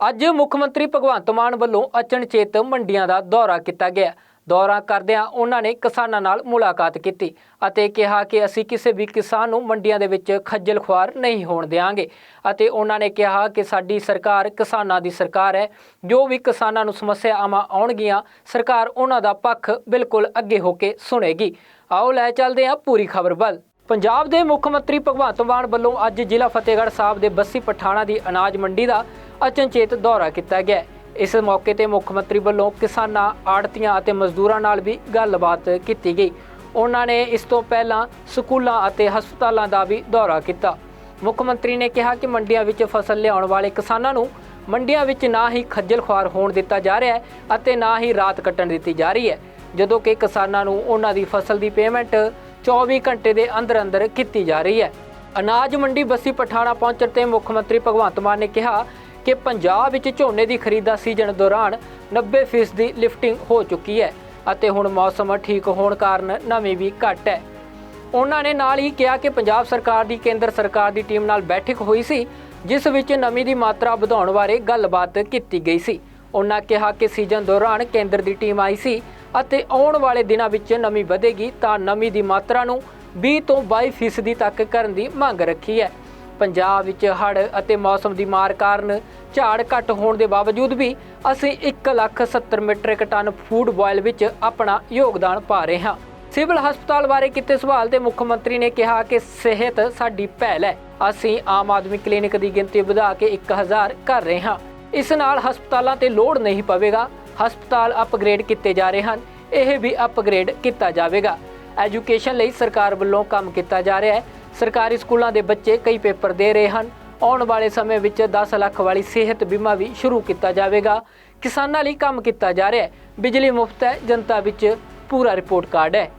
ਅੱਜ ਮੁੱਖ ਮੰਤਰੀ ਭਗਵੰਤ ਮਾਨ ਵੱਲੋਂ ਅਚਨਚੇਤ ਮੰਡੀਆਂ ਦਾ ਦੌਰਾ ਕੀਤਾ ਗਿਆ। ਦੌਰਾ ਕਰਦਿਆਂ ਉਹਨਾਂ ਨੇ ਕਿਸਾਨਾਂ ਨਾਲ ਮੁਲਾਕਾਤ ਕੀਤੀ ਅਤੇ ਕਿਹਾ ਕਿ ਅਸੀਂ ਕਿਸੇ ਵੀ ਕਿਸਾਨ ਨੂੰ ਮੰਡੀਆਂ ਦੇ ਵਿੱਚ ਖੱਜਲ ਖੁਆਰ ਨਹੀਂ ਹੋਣ ਦੇਵਾਂਗੇ ਅਤੇ ਉਹਨਾਂ ਨੇ ਕਿਹਾ ਕਿ ਸਾਡੀ ਸਰਕਾਰ ਕਿਸਾਨਾਂ ਦੀ ਸਰਕਾਰ ਹੈ। ਜੋ ਵੀ ਕਿਸਾਨਾਂ ਨੂੰ ਸਮੱਸਿਆਵਾਂ ਆਉਣਗੀਆਂ, ਸਰਕਾਰ ਉਹਨਾਂ ਦਾ ਪੱਖ ਬਿਲਕੁਲ ਅੱਗੇ ਹੋ ਕੇ ਸੁਣੇਗੀ। ਆਓ ਲੈ ਚੱਲਦੇ ਹਾਂ ਪੂਰੀ ਖਬਰ ਵੱਲ। ਪੰਜਾਬ ਦੇ ਮੁੱਖ ਮੰਤਰੀ ਭਗਵੰਤ ਮਾਨ ਵੱਲੋਂ ਅੱਜ ਜ਼ਿਲ੍ਹਾ ਫਤਿਹਗੜ੍ਹ ਸਾਹਿਬ ਦੇ ਬੱਸੀ ਪਠਾਣਾ ਦੀ ਅਨਾਜ ਮੰਡੀ ਦਾ ਅਚਨਚੇਤ ਦੌਰਾ ਕੀਤਾ ਗਿਆ। ਇਸ ਮੌਕੇ ਤੇ ਮੁੱਖ ਮੰਤਰੀ ਵੱਲੋਂ ਕਿਸਾਨਾਂ ਆੜਤੀਆਂ ਅਤੇ ਮਜ਼ਦੂਰਾਂ ਨਾਲ ਵੀ ਗੱਲਬਾਤ ਕੀਤੀ ਗਈ। ਉਹਨਾਂ ਨੇ ਇਸ ਤੋਂ ਪਹਿਲਾਂ ਸਕੂਲਾਂ ਅਤੇ ਹਸਪਤਾਲਾਂ ਦਾ ਵੀ ਦੌਰਾ ਕੀਤਾ। ਮੁੱਖ ਮੰਤਰੀ ਨੇ ਕਿਹਾ ਕਿ ਮੰਡੀਆਂ ਵਿੱਚ ਫਸਲ ਲਿਆਉਣ ਵਾਲੇ ਕਿਸਾਨਾਂ ਨੂੰ ਮੰਡੀਆਂ ਵਿੱਚ ਨਾ ਹੀ ਖੱਜਲ ਖੁਆਰ ਹੋਣ ਦਿੱਤਾ ਜਾ ਰਿਹਾ ਹੈ ਅਤੇ ਨਾ ਹੀ ਰਾਤ ਕੱਟਣ ਦਿੱਤੀ ਜਾ ਰਹੀ ਹੈ, ਜਦੋਂ ਕਿ ਕਿਸਾਨਾਂ ਨੂੰ ਉਹਨਾਂ ਦੀ ਫਸਲ ਦੀ ਪੇਮੈਂਟ 24 ਘੰਟੇ ਦੇ ਅੰਦਰ ਅੰਦਰ ਕੀਤੀ ਜਾ ਰਹੀ ਹੈ। ਅਨਾਜ ਮੰਡੀ ਬੱਸੀ ਪਠਾਣਾ ਪਹੁੰਚਣ ਤੇ ਮੁੱਖ ਮੰਤਰੀ ਭਗਵੰਤ ਮਾਨ ਨੇ ਕਿਹਾ ਕਿ ਪੰਜਾਬ ਵਿੱਚ ਝੋਨੇ ਦੀ ਖਰੀਦ ਦਾ ਸੀਜ਼ਨ ਦੌਰਾਨ 90% ਦੀ ਲਿਫਟਿੰਗ ਹੋ ਚੁੱਕੀ ਹੈ ਅਤੇ ਹੁਣ ਮੌਸਮ ਠੀਕ ਹੋਣ ਕਾਰਨ ਨਮੀ ਵੀ ਘੱਟ ਹੈ। ਉਹਨਾਂ ਨੇ ਨਾਲ ਹੀ ਕਿਹਾ ਕਿ ਪੰਜਾਬ ਸਰਕਾਰ ਦੀ ਕੇਂਦਰ ਸਰਕਾਰ ਦੀ ਟੀਮ ਨਾਲ ਬੈਠਕ ਹੋਈ ਸੀ, ਜਿਸ ਵਿੱਚ ਨਮੀ ਦੀ ਮਾਤਰਾ ਵਧਾਉਣ ਬਾਰੇ ਗੱਲਬਾਤ ਕੀਤੀ ਗਈ ਸੀ। ਉਹਨਾਂ ਕਿਹਾ ਕਿ ਸੀਜ਼ਨ ਦੌਰਾਨ ਕੇਂਦਰ ਦੀ ਟੀਮ ਆਈ ਸੀ ਅਤੇ ਆਉਣ ਵਾਲੇ ਦਿਨਾਂ ਵਿੱਚ ਨਮੀ ਵਧੇਗੀ ਤਾਂ ਨਮੀ ਦੀ ਮਾਤਰਾ ਨੂੰ 20 ਤੋਂ 22% ਤੱਕ ਕਰਨ ਦੀ ਮੰਗ ਰੱਖੀ ਹੈ। ਪੰਜਾਬ ਵਿੱਚ ਹੜ੍ਹ ਅਤੇ ਮੌਸਮ ਦੀ ਮਾਰ ਕਾਰਨ ਝਾੜ ਘੱਟ ਹੋਣ ਦੇ ਬਾਵਜੂਦ ਵੀ ਅਸੀਂ 1,70 ਮੀਟ੍ਰਿਕ ਟਨ ਫੂਡ ਬਾਇਲ ਵਿੱਚ ਆਪਣਾ ਯੋਗਦਾਨ ਪਾ ਰਹੇ ਹਾਂ। ਸਿਵਲ ਹਸਪਤਾਲ ਬਾਰੇ ਕੀਤੇ ਸਵਾਲ ਤੇ ਮੁੱਖ ਮੰਤਰੀ ਨੇ ਕਿਹਾ ਕਿ ਸਿਹਤ ਸਾਡੀ ਪਹਿਲ ਹੈ। ਅਸੀਂ ਆਮ ਆਦਮੀ ਕਲੀਨਿਕ ਦੀ ਗਿਣਤੀ ਵਧਾ ਕੇ 1000 ਕਰ ਰਹੇ ਹਾਂ। ਇਸ ਨਾਲ ਹਸਪਤਾਲਾਂ ਤੇ ਲੋਡ ਨਹੀਂ ਪਵੇਗਾ। ਹਸਪਤਾਲ ਅਪਗ੍ਰੇਡ ਕੀਤੇ ਜਾ ਰਹੇ ਹਨ। ਇਹ ਵੀ ਅਪਗ੍ਰੇਡ ਕੀਤਾ ਜਾਵੇਗਾ। ਐਜੂਕੇਸ਼ਨ ਲਈ ਸਰਕਾਰ ਵੱਲੋਂ ਕੰਮ ਕੀਤਾ ਜਾ ਰਿਹਾ ਹੈ। ਸਰਕਾਰੀ ਸਕੂਲਾਂ ਦੇ ਬੱਚੇ ਕਈ ਪੇਪਰ ਦੇ ਰਹੇ ਹਨ। ਆਉਣ ਵਾਲੇ ਸਮੇਂ ਵਿੱਚ 10 ਲੱਖ ਵਾਲੀ ਸਿਹਤ ਬੀਮਾ ਵੀ ਸ਼ੁਰੂ ਕੀਤਾ ਜਾਵੇਗਾ। ਕਿਸਾਨਾਂ ਲਈ ਕੰਮ ਕੀਤਾ ਜਾ ਰਿਹਾ ਹੈ। ਬਿਜਲੀ ਮੁਫਤ ਹੈ, ਜਨਤਾ ਵਿੱਚ ਪੂਰਾ ਰਿਪੋਰਟ ਕਾਰਡ ਹੈ।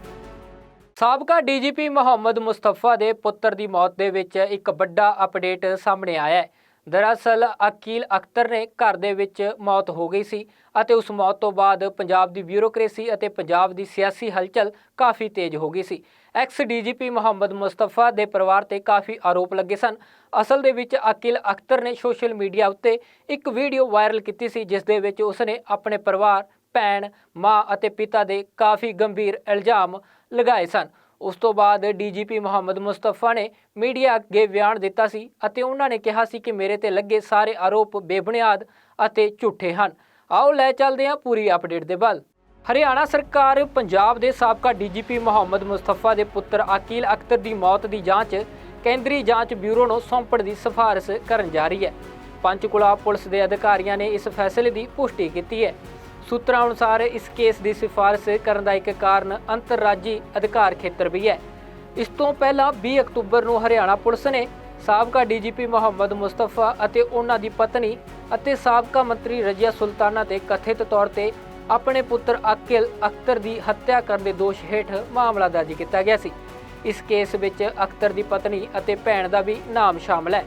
ਸਾਬਕਾ ਡੀਜੀਪੀ ਮੁਹੰਮਦ ਮੁਸਤਫਾ ਦੇ ਪੁੱਤਰ ਦੀ ਮੌਤ ਦੇ ਵਿੱਚ ਇੱਕ ਵੱਡਾ ਅਪਡੇਟ ਸਾਹਮਣੇ ਆਇਆ ਹੈ। ਦਰਅਸਲ, ਅਕੀਲ ਅਖਤਰ ਨੇ ਘਰ ਦੇ ਵਿੱਚ ਮੌਤ ਹੋ ਗਈ ਸੀ ਅਤੇ ਉਸ ਮੌਤ ਤੋਂ ਬਾਅਦ ਪੰਜਾਬ ਦੀ ਬਿਊਰੋਕ੍ਰੇਸੀ ਅਤੇ ਪੰਜਾਬ ਦੀ ਸਿਆਸੀ ਹਲਚਲ ਕਾਫੀ ਤੇਜ਼ ਹੋ ਗਈ ਸੀ। ਐਕਸ ਡੀਜੀਪੀ ਮੁਹੰਮਦ ਮੁਸਤਫਾ ਦੇ ਪਰਿਵਾਰ ਤੇ ਕਾਫੀ ਆਰੋਪ ਲੱਗੇ ਸਨ। ਅਸਲ ਦੇ ਵਿੱਚ ਅਕਿਲ ਅਖਤਰ ਨੇ ਸੋਸ਼ਲ ਮੀਡੀਆ ਉੱਤੇ ਇੱਕ ਵੀਡੀਓ ਵਾਇਰਲ ਕੀਤੀ ਸੀ, ਜਿਸ ਦੇ ਵਿੱਚ ਉਸਨੇ ਆਪਣੇ ਪਰਿਵਾਰ, ਭੈਣ, ਮਾਂ ਅਤੇ ਪਿਤਾ ਦੇ ਕਾਫੀ ਗੰਭੀਰ ਇਲਜ਼ਾਮ ਲਗਾਏ ਸਨ। ਉਸ ਤੋਂ ਬਾਅਦ ਡੀਜੀਪੀ ਮੁਹੰਮਦ ਮੁਸਤਫਾ ਨੇ ਮੀਡੀਆ ਅੱਗੇ ਬਿਆਨ ਦਿੱਤਾ ਸੀ ਅਤੇ ਉਹਨਾਂ ਨੇ ਕਿਹਾ ਸੀ ਕਿ ਮੇਰੇ ਤੇ ਲੱਗੇ ਸਾਰੇ ਆਰੋਪ ਬੇਬੁਨਿਆਦ ਅਤੇ ਝੂਠੇ ਹਨ। ਆਓ ਲੈ ਚੱਲਦੇ ਹਾਂ ਪੂਰੀ ਅਪਡੇਟ ਦੇ ਵੱਲ। ਹਰਿਆਣਾ ਸਰਕਾਰ ਪੰਜਾਬ ਦੇ ਸਾਬਕਾ ਡੀਜੀਪੀ ਮੁਹੰਮਦ ਮੁਸਤਫਾ ਦੇ ਪੁੱਤਰ ਅਕੀਲ ਅਖਤਰ ਦੀ ਮੌਤ ਦੀ ਜਾਂਚ ਕੇਂਦਰੀ ਜਾਂਚ ਬਿਊਰੋ ਨੂੰ ਸੌਂਪਣ ਦੀ ਸਿਫਾਰਸ਼ ਕਰਨ ਜਾ ਰਹੀ ਹੈ। ਪੰਚਕੁਲਾ ਪੁਲਿਸ ਦੇ ਅਧਿਕਾਰੀਆਂ ਨੇ ਇਸ ਫੈਸਲੇ ਦੀ ਪੁਸ਼ਟੀ ਕੀਤੀ ਹੈ। ਸੂਤਰਾਂ ਅਨੁਸਾਰ ਇਸ ਕੇਸ ਦੀ ਸਿਫਾਰਸ਼ ਕਰਨ ਦਾ ਇੱਕ ਕਾਰਨ ਅੰਤਰਰਾਜੀ ਅਧਿਕਾਰ ਖੇਤਰ ਵੀ ਹੈ। ਇਸ ਤੋਂ ਪਹਿਲਾਂ 20 ਅਕਤੂਬਰ ਨੂੰ ਹਰਿਆਣਾ ਪੁਲਿਸ ਨੇ ਸਾਬਕਾ ਡੀਜੀਪੀ ਮੁਹੰਮਦ ਮੁਸਤਫਾ ਅਤੇ ਉਹਨਾਂ ਦੀ ਪਤਨੀ ਅਤੇ ਸਾਬਕਾ ਮੰਤਰੀ ਰਜੀਆ ਸੁਲਤਾਨਾ ਤੇ ਕਥਿਤ ਤੌਰ ਤੇ ਆਪਣੇ ਪੁੱਤਰ ਅਕਿਲ ਅਖਤਰ ਦੀ ਹੱਤਿਆ ਕਰਨ ਦੇ ਦੋਸ਼ ਹੇਠ ਮਾਮਲਾ ਦਰਜ ਕੀਤਾ ਗਿਆ ਸੀ। ਇਸ ਕੇਸ ਵਿੱਚ ਅਖਤਰ ਦੀ ਪਤਨੀ ਅਤੇ ਭੈਣ ਦਾ ਵੀ ਨਾਮ ਸ਼ਾਮਲ ਹੈ।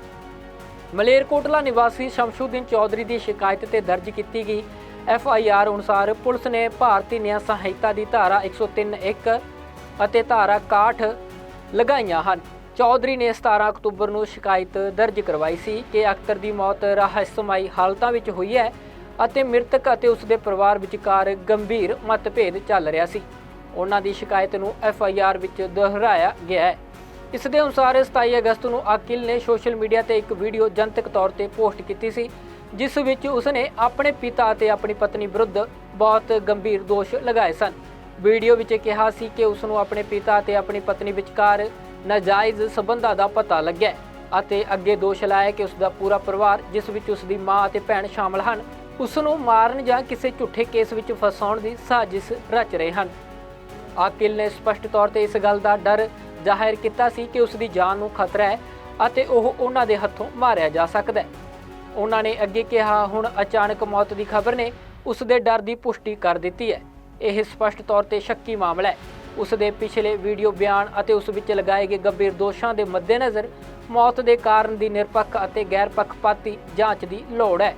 ਮਲੇਰਕੋਟਲਾ ਨਿਵਾਸੀ ਸ਼ਮਸ਼ੂਦੀਨ ਚੌਧਰੀ ਦੀ ਸ਼ਿਕਾਇਤ ਤੇ ਦਰਜ ਕੀਤੀ ਗਈ ਐਫ ਆਈ ਆਰ ਅਨੁਸਾਰ ਪੁਲਿਸ ਨੇ ਭਾਰਤੀ ਨਿਆਂ ਸੰਹਿਤਾ ਦੀ ਧਾਰਾ 103.1 ਅਤੇ ਧਾਰਾ 61 ਲਗਾਈਆਂ ਹਨ। ਚੌਧਰੀ ਨੇ 17 ਅਕਤੂਬਰ ਨੂੰ ਸ਼ਿਕਾਇਤ ਦਰਜ ਕਰਵਾਈ ਸੀ ਕਿ ਅਖਤਰ ਦੀ ਮੌਤ ਰਹੱਸਮਈ ਹਾਲਤਾਂ ਵਿੱਚ ਹੋਈ ਹੈ ਅਤੇ ਮ੍ਰਿਤਕ ਅਤੇ ਉਸ ਦੇ ਪਰਿਵਾਰ ਵਿਚਕਾਰ ਗੰਭੀਰ ਮਤਭੇਦ ਚੱਲ ਰਿਹਾ ਸੀ। ਉਹਨਾਂ ਦੀ ਸ਼ਿਕਾਇਤ ਨੂੰ ਐਫ ਆਈ ਆਰ ਵਿੱਚ ਦੁਹਰਾਇਆ ਗਿਆ ਹੈ। ਇਸ ਦੇ ਅਨੁਸਾਰ 27 ਅਗਸਤ ਨੂੰ ਆਕਿਲ ਨੇ ਸੋਸ਼ਲ ਮੀਡੀਆ ਤੇ ਇੱਕ ਵੀਡੀਓ ਜਨਤਕ ਤੌਰ ਤੇ ਪੋਸਟ ਕੀਤੀ ਸੀ, ਜਿਸ ਵਿੱਚ ਉਸਨੇ ਆਪਣੇ ਪਿਤਾ ਅਤੇ ਆਪਣੀ ਪਤਨੀ ਵਿਰੁੱਧ ਬਹੁਤ ਗੰਭੀਰ ਦੋਸ਼ ਲਗਾਏ ਸਨ। ਵੀਡੀਓ ਵਿੱਚ ਕਿਹਾ ਸੀ ਕਿ ਉਸ ਨੂੰ ਆਪਣੇ ਪਿਤਾ ਅਤੇ ਆਪਣੀ ਪਤਨੀ ਵਿਚਕਾਰ ਨਾਜਾਇਜ਼ ਸਬੰਧਾਂ ਦਾ ਪਤਾ ਲੱਗਿਆ ਅਤੇ ਅੱਗੇ ਦੋਸ਼ ਲਾਇਆ ਕਿ ਉਸ ਦਾ ਪੂਰਾ ਪਰਿਵਾਰ, ਜਿਸ ਵਿੱਚ ਉਸ ਦੀ ਮਾਂ ਅਤੇ ਭੈਣ ਸ਼ਾਮਲ ਹਨ ਉਸ ਨੂੰ ਮਾਰਨ ਜਾਂ ਕਿਸੇ ਝੂਠੇ ਕੇਸ ਵਿੱਚ ਫਸਾਉਣ ਦੀ ਸਾਜ਼ਿਸ਼ ਰਚ ਰਹੇ ਹਨ। ਆਕਿਲ ਨੇ ਸਪਸ਼ਟ ਤੌਰ ਤੇ ਇਸ ਗੱਲ ਦਾ ਡਰ ਜ਼ਾਹਿਰ ਕੀਤਾ ਸੀ ਕਿ ਉਸ ਦੀ ਜਾਨ ਨੂੰ ਖਤਰਾ ਹੈ ਅਤੇ ਉਹ ਉਹਨਾਂ ਦੇ ਹੱਥੋਂ ਮਾਰਿਆ ਜਾ ਸਕਦਾ ਹੈ। ਉਹਨਾਂ ਨੇ ਅੱਗੇ ਕਿਹਾ, ਹੁਣ ਅਚਾਨਕ ਮੌਤ ਦੀ ਖਬਰ ਨੇ ਉਸ ਦੇ ਡਰ ਦੀ ਪੁਸ਼ਟੀ ਕਰ ਦਿੱਤੀ ਹੈ। ਇਹ ਸਪਸ਼ਟ ਤੌਰ ਤੇ ਸ਼ੱਕੀ ਮਾਮਲਾ ਹੈ। ਉਸ ਦੇ ਪਿਛਲੇ ਵੀਡੀਓ ਬਿਆਨ ਅਤੇ ਉਸ ਵਿੱਚ ਲਗਾਏ ਗਏ ਗੰਭੀਰ ਦੋਸ਼ਾਂ ਦੇ ਮੱਦੇਨਜ਼ਰ ਮੌਤ ਦੇ ਕਾਰਨ ਦੀ ਨਿਰਪੱਖ ਅਤੇ ਗੈਰ ਪੱਖਪਾਤੀ ਜਾਂਚ ਦੀ ਲੋੜ ਹੈ।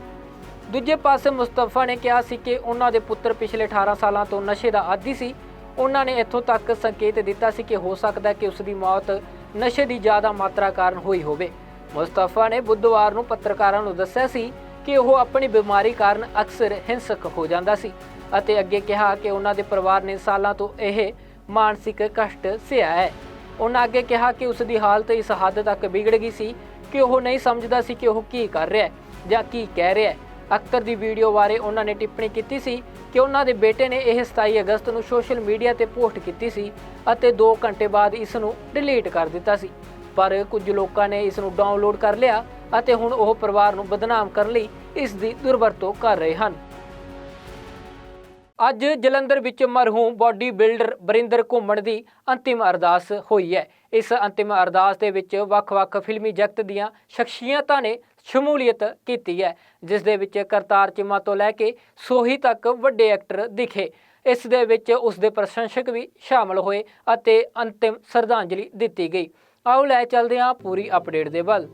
ਦੂਜੇ ਪਾਸੇ ਮੁਸਤਫਾ ਨੇ ਕਿਹਾ ਸੀ ਕਿ ਉਹਨਾਂ ਦੇ ਪੁੱਤਰ ਪਿਛਲੇ 18 ਸਾਲਾਂ ਤੋਂ ਨਸ਼ੇ ਦਾ ਆਦੀ ਸੀ। ਉਹਨਾਂ ਨੇ ਇੱਥੋਂ ਤੱਕ ਸੰਕੇਤ ਦਿੱਤਾ ਸੀ ਕਿ ਹੋ ਸਕਦਾ ਕਿ ਉਸ ਦੀ ਮੌਤ ਨਸ਼ੇ ਦੀ ਜ਼ਿਆਦਾ ਮਾਤਰਾ ਕਾਰਨ ਹੋਈ ਹੋਵੇ। ਮੁਸਤਫਾ ਨੇ ਬੁੱਧਵਾਰ ਨੂੰ ਪੱਤਰਕਾਰਾਂ ਨੂੰ ਦੱਸਿਆ ਸੀ ਕਿ ਉਹ ਆਪਣੀ ਬਿਮਾਰੀ ਕਾਰਨ ਅਕਸਰ ਹਿੰਸਕ ਹੋ ਜਾਂਦਾ ਸੀ ਅਤੇ ਅੱਗੇ ਕਿਹਾ ਕਿ ਉਹਨਾਂ ਦੇ ਪਰਿਵਾਰ ਨੇ ਸਾਲਾਂ ਤੋਂ ਇਹ ਮਾਨਸਿਕ ਕਸ਼ਟ ਸਿਆ ਹੈ। ਉਹਨਾਂ ਅੱਗੇ ਕਿਹਾ ਕਿ ਉਸ ਦੀ ਹਾਲਤ ਇਸ ਹੱਦ ਤੱਕ ਵਿਗੜ ਗਈ ਸੀ ਕਿ ਉਹ ਨਹੀਂ ਸਮਝਦਾ ਸੀ ਕਿ ਉਹ ਕੀ ਕਰ ਰਿਹਾ ਹੈ ਜਾਂ ਕੀ ਕਹਿ ਰਿਹਾ ਹੈ। ਅਖਤਰ ਦੀ ਵੀਡੀਓ ਬਾਰੇ ਉਹਨਾਂ ਨੇ ਟਿੱਪਣੀ ਕੀਤੀ ਸੀ ਕਿ ਉਹਨਾਂ ਦੇ ਬੇਟੇ ਨੇ ਇਹ 27 ਅਗਸਤ ਨੂੰ ਸੋਸ਼ਲ ਮੀਡੀਆ ਤੇ ਪੋਸਟ ਕੀਤੀ ਸੀ ਅਤੇ 2 ਘੰਟੇ ਬਾਅਦ ਇਸ ਨੂੰ ਡਿਲੀਟ ਕਰ ਦਿੱਤਾ ਸੀ। ਪਰ ਕੁਝ ਲੋਕਾਂ ਨੇ ਇਸ ਨੂੰ ਡਾਊਨਲੋਡ ਕਰ ਲਿਆ ਅਤੇ ਹੁਣ ਉਹ ਪਰਿਵਾਰ ਨੂੰ ਬਦਨਾਮ ਕਰਨ ਲਈ ਇਸ ਦੀ ਦੁਰਵਰਤੋਂ ਕਰ ਰਹੇ ਹਨ। ਅੱਜ ਜਲੰਧਰ ਵਿੱਚ ਮਰਹੂਮ ਬਾਡੀ ਬਿਲਡਰ ਬਰਿੰਦਰ ਘੁੰਮਣ ਦੀ ਅੰਤਿਮ ਅਰਦਾਸ ਹੋਈ ਹੈ। ਇਸ ਅੰਤਿਮ ਅਰਦਾਸ ਦੇ ਵਿੱਚ ਵੱਖ-ਵੱਖ ਫਿਲਮੀ ਜਗਤ ਦੀਆਂ ਸ਼ਖਸੀਅਤਾਂ ਨੇ ਸ਼ਮੂਲੀਅਤ ਕੀਤੀ ਹੈ, ਜਿਸ ਦੇ ਵਿੱਚ ਕਰਤਾਰ ਚਿਮਾ ਤੋਂ ਲੈ ਕੇ ਸੋਹੀ ਤੱਕ ਵੱਡੇ ਐਕਟਰ ਦਿਖੇ। ਇਸ ਦੇ ਵਿੱਚ ਉਸ ਦੇ ਪ੍ਰਸ਼ੰਸਕ ਵੀ ਸ਼ਾਮਲ ਹੋਏ ਅਤੇ ਅੰਤਿਮ ਸ਼ਰਧਾਂਜਲੀ ਦਿੱਤੀ ਗਈ। ਆਓ ਲੈ ਚੱਲਦੇ ਹਾਂ ਪੂਰੀ ਅਪਡੇਟ ਦੇ ਵੱਲ।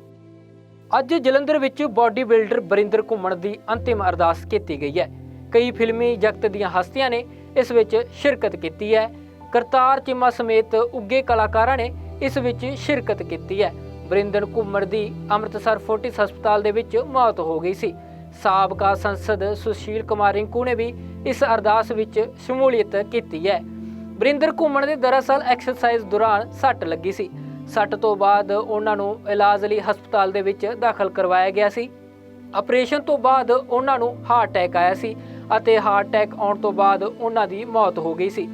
ਅੱਜ ਜਲੰਧਰ ਵਿੱਚ ਬਾਡੀ ਬਿਲਡਰ ਬਰਿੰਦਰ ਘੁੰਮਣ ਦੀ ਅੰਤਿਮ ਅਰਦਾਸ ਕੀਤੀ ਗਈ ਹੈ। ਕਈ ਫਿਲਮੀ ਜਗਤ ਦੀਆਂ ਹਸਤੀਆਂ ਨੇ ਇਸ ਵਿੱਚ ਸ਼ਿਰਕਤ ਕੀਤੀ ਹੈ। ਕਰਤਾਰ ਚਿਮਾ ਸਮੇਤ ਉੱਗੇ ਕਲਾਕਾਰਾਂ ਨੇ ਇਸ ਵਿੱਚ ਸ਼ਿਰਕਤ ਕੀਤੀ ਹੈ। ਵਰਿੰਦਰ ਘੁੰਮਣ ਦੀ ਅੰਮ੍ਰਿਤਸਰ ਫੋਰਟਿਸ ਹਸਪਤਾਲ ਦੇ ਵਿੱਚ ਮੌਤ ਹੋ ਗਈ ਸੀ। ਸਾਬਕਾ ਸੰਸਦ ਸੁਸ਼ੀਲ ਕੁਮਾਰ ਰਿੰਕੂ ਨੇ ਵੀ ਇਸ ਅਰਦਾਸ ਵਿੱਚ ਸ਼ਮੂਲੀਅਤ ਕੀਤੀ ਹੈ। ਵਰਿੰਦਰ ਘੁੰਮਣ ਦੇ ਦਰਅਸਲ ਐਕਸਰਸਾਈਜ਼ ਦੌਰਾਨ ਸੱਟ ਲੱਗੀ ਸੀ। ਸੱਟ ਤੋਂ ਬਾਅਦ ਉਹਨਾਂ ਨੂੰ ਇਲਾਜ ਲਈ ਹਸਪਤਾਲ ਦੇ ਵਿੱਚ ਦਾਖਲ ਕਰਵਾਇਆ ਗਿਆ ਸੀ। ਆਪਰੇਸ਼ਨ ਤੋਂ ਬਾਅਦ ਉਹਨਾਂ ਨੂੰ ਹਾਰਟ ਅਟੈਕ ਆਇਆ ਸੀ ਅਤੇ ਹਾਰਟ ਅਟੈਕ ਆਉਣ ਤੋਂ ਬਾਅਦ ਉਹਨਾਂ ਦੀ ਮੌਤ ਹੋ ਗਈ ਸੀ।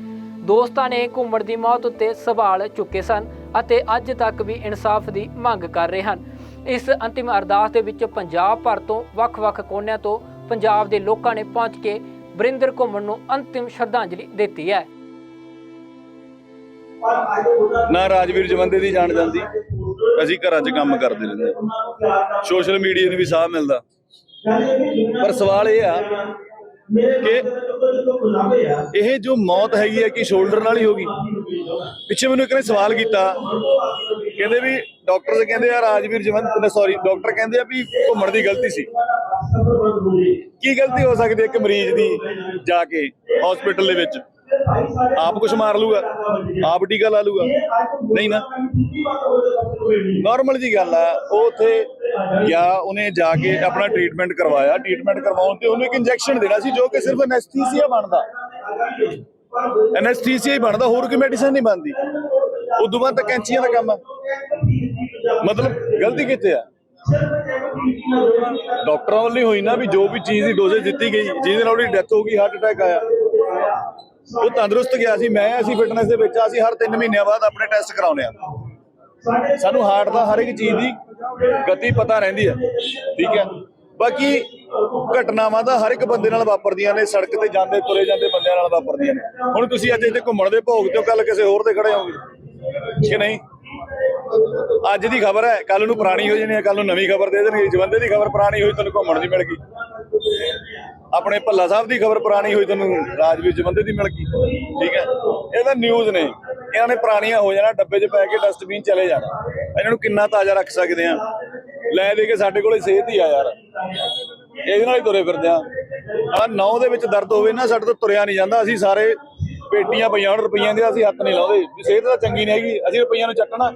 ਦੋਸਤਾਂ ਨੇ ਘੁੰਮਣ ਦੀ ਮੌਤ ਉੱਤੇ ਸਵਾਲ ਚੁੱਕੇ ਸਨ। ਅਤੇ ਅੱਜ ਤੱਕ ਵੀ ਇਨਸਾਫ ਦੀ ਮੰਗ ਕਰ ਰਹੇ ਹਨ। ਇਸ ਅੰਤਿਮ ਅਰਦਾਸ ਦੇ ਵਿੱਚ ਪੰਜਾਬ ਭਰ ਤੋਂ ਵੱਖ-ਵੱਖ ਕੋਨਿਆਂ ਤੋਂ ਪੰਜਾਬ ਦੇ ਲੋਕਾਂ ਨੇ ਪਹੁੰਚ ਕੇ ਬਰਿੰਦਰ ਘੁੰਮਣ ਨੂੰ ਅੰਤਿਮ ਸ਼ਰਧਾਂਜਲੀ ਦਿੱਤੀ ਹੈ। ਨਾ ਰਾਜਵੀਰ ਜਵੰਦੇ ਦੀ ਜਾਣ ਜਾਂਦੀ। ਅਸੀਂ ਘਰਾਂ 'ਚ ਕੰਮ ਕਰਦੇ ਰਹਿੰਦੇ। ਸੋਸ਼ਲ ਮੀਡੀਆ ਨੂੰ ਵੀ ਸਾਹ ਮਿਲਦਾ। ਪਰ ਸਵਾਲ ਇਹ ਆ ਕਿ ਇਹ ਜੋ ਮੌਤ ਹੈਗੀ ਹੈ, ਕਿ ਸ਼ੋਲਡਰ ਨਾਲ ਹੀ ਹੋਗੀ? ਪਿੱਛੇ ਮੈਨੂੰ ਇੱਕ ਨੇ ਸਵਾਲ ਕੀਤਾ। ਕਹਿੰਦੇ ਵੀ ਡਾਕਟਰ ਕਹਿੰਦੇ ਆ, ਰਾਜਵੀਰ ਜਵੰਤ, ਨੇ ਸੌਰੀ ਡਾਕਟਰ ਕਹਿੰਦੇ ਆ ਵੀ ਘੁੰਮਣ ਦੀ ਗਲਤੀ ਸੀ। ਕੀ ਗਲਤੀ ਹੋ ਸਕਦੀ ਇੱਕ ਮਰੀਜ਼ ਦੀ ਜਾ ਕੇ ਹਸਪੀਟਲ ਦੇ ਵਿੱਚ? ਆਪ ਕੁਛ ਮਾਰ ਲੂਗਾ ਆਪ ਟੀਕਾ ਲਾ ਲੂਗਾ ਨਹੀਂ ਨਾ। ਨਾਰਮਲ ਜੀ ਗੱਲ ਆ, ਉਹ ਉੱਥੇ ਗਿਆ ਉਹਨੇ ਜਾ ਕੇ ਆਪਣਾ ਟ੍ਰੀਟਮੈਂਟ ਕਰਵਾਇਆ। ਟ੍ਰੀਟਮੈਂਟ ਕਰਵਾਉਣ ਤੇ ਉਹਨੂੰ ਇੱਕ ਇੰਜੈਕਸ਼ਨ ਦੇਣਾ ਸੀ ਜੋ ਕਿ ਸਿਰਫ ਐਨੈਸਥੀਸੀਆ ਬਣਦਾ। ਐਨੈਸਥੀਸੀਆ ਹੀ ਬਣਦਾ ਹੋਰ ਕੋਈ ਮੈਡੀਸਨ ਨਹੀਂ ਬਣਦੀ। ਉਦੋਂ ਬਾਅਦ ਤਾਂ ਕੈਂਚੀਆਂ ਦਾ ਕੰਮ ਆ। ਮਤਲਬ ਗਲਤੀ ਕਿੱਥੇ ਆ? ਡਾਕਟਰਾਂ ਵੱਲ ਹੀ ਹੋਈ ਨਾ ਵੀ ਜੋ ਵੀ ਚੀਜ਼ ਦੀ ਡੋਜ਼ੇਜ ਦਿੱਤੀ ਗਈ ਜਿਹਦੇ ਨਾਲ ਉਹਦੀ ਡੈਥ ਹੋ ਗਈ ਹਾਰਟ ਅਟੈਕ ਆਇਆ। ਉਹ ਤੰਦਰੁਸਤ ਗਿਆ ਸੀ ਮੈਂ ਅਸੀਂ ਫਿਟਨੈਸ ਦੇ ਵਿੱਚ ਆ, ਅਸੀਂ ਹਰ 3 ਮਹੀਨਿਆਂ ਬਾਅਦ ਆਪਣੇ ਟੈਸਟ ਕਰਾਉਨੇ ਆ ਸਾਨੂੰ ਹਾਰਟ ਦਾ ਹਰ ਇੱਕ ਚੀਜ਼ ਦੀ ਗਤੀ ਪਤਾ ਰਹਿੰਦੀ ਹੈ। ਠੀਕ ਹੈ। ਬਾਕੀ ਘਟਨਾਵਾਂ ਤਾਂ ਹਰ ਇੱਕ ਬੰਦੇ ਨਾਲ ਵਾਪਰਦੀਆਂ ਨੇ, ਸੜਕ ਤੇ ਜਾਂਦੇ, ਤੁਰੇ ਜਾਂਦੇ ਬੰਦਿਆਂ ਨਾਲ ਵਾਪਰਦੀਆਂ ਨੇ। ਹੁਣ ਤੁਸੀਂ ਅੱਜ ਇੱਥੇ ਘੁੰਮਣ ਦੇ ਭੋਗ ਤੇ ਕੱਲ ਕਿਸੇ ਹੋਰ ਦੇ ਖੜੇ ਹੋਗੇ ਕਿ ਨਹੀਂ? ਅੱਜ ਦੀ ਖਬਰ ਹੈ ਕੱਲ ਨੂੰ ਪੁਰਾਣੀ ਹੋ ਜਾਣੀ ਹੈ ਕੱਲ ਨੂੰ ਨਵੀਂ ਖਬਰ ਦੇ ਦੇਣਗੇ। ਜਵੰਦੇ ਦੀ ਖਬਰ ਪੁਰਾਣੀ ਹੋਈ ਤੈਨੂੰ ਘੁੰਮਣ ਦੀ ਮਿਲ ਗਈ। ਆਪਣੇ ਭੱਲਾ ਸਾਹਿਬ ਦੀ ਖਬਰ ਪੁਰਾਣੀ ਹੋਈ ਤੈਨੂੰ ਰਾਜਵੀਰ ਜਵੰਦੇ ਦੀ ਮਿਲ ਗਈ। ਠੀਕ ਹੈ। ਇਹ ਤਾਂ ਨਿਊਜ਼ ਨੇ। ਇਹਨਾਂ ਨੇ ਪੁਰਾਣੀਆਂ ਹੋ ਜਾਣਾ, ਡੱਬੇ 'ਚ ਪੈ ਕੇ ਡਸਟਬਿਨ ਚਲੇ ਜਾਣਾ। ਇਹਨਾਂ ਨੂੰ ਕਿੰਨਾ ਤਾਜ਼ਾ ਰੱਖ ਸਕਦੇ ਆ ਲੈ ਦੇ ਕੇ ਸਾਡੇ ਕੋਲੇ ਸਿਹਤ ਹੀ ਆ ਯਾਰ। ਇਹਦੇ ਨਾਲ ਹੀ ਤੁਰੇ ਫਿਰਦੇ ਆ ਆ ਨੌ ਦੇ ਵਿੱਚ ਦਰਦ ਹੋਵੇ ਨਾ, ਸਾਡੇ ਤੋਂ ਤੁਰਿਆ ਨਹੀਂ ਜਾਂਦਾ। ਅਸੀਂ ਸਾਰੇ ਪੇਟੀਆਂ ਪਈਆਂ ਰੁਪਈਆਂ ਦੀਆਂ ਅਸੀਂ ਹੱਥ ਨਹੀਂ ਲਾਉਂਦੇ। ਵੀ ਸਿਹਤ ਤਾਂ ਚੰਗੀ ਨਹੀਂ ਹੈਗੀ, ਅਸੀਂ ਰੁਪਈਆਂ ਨੂੰ ਚੱਕਣਾ।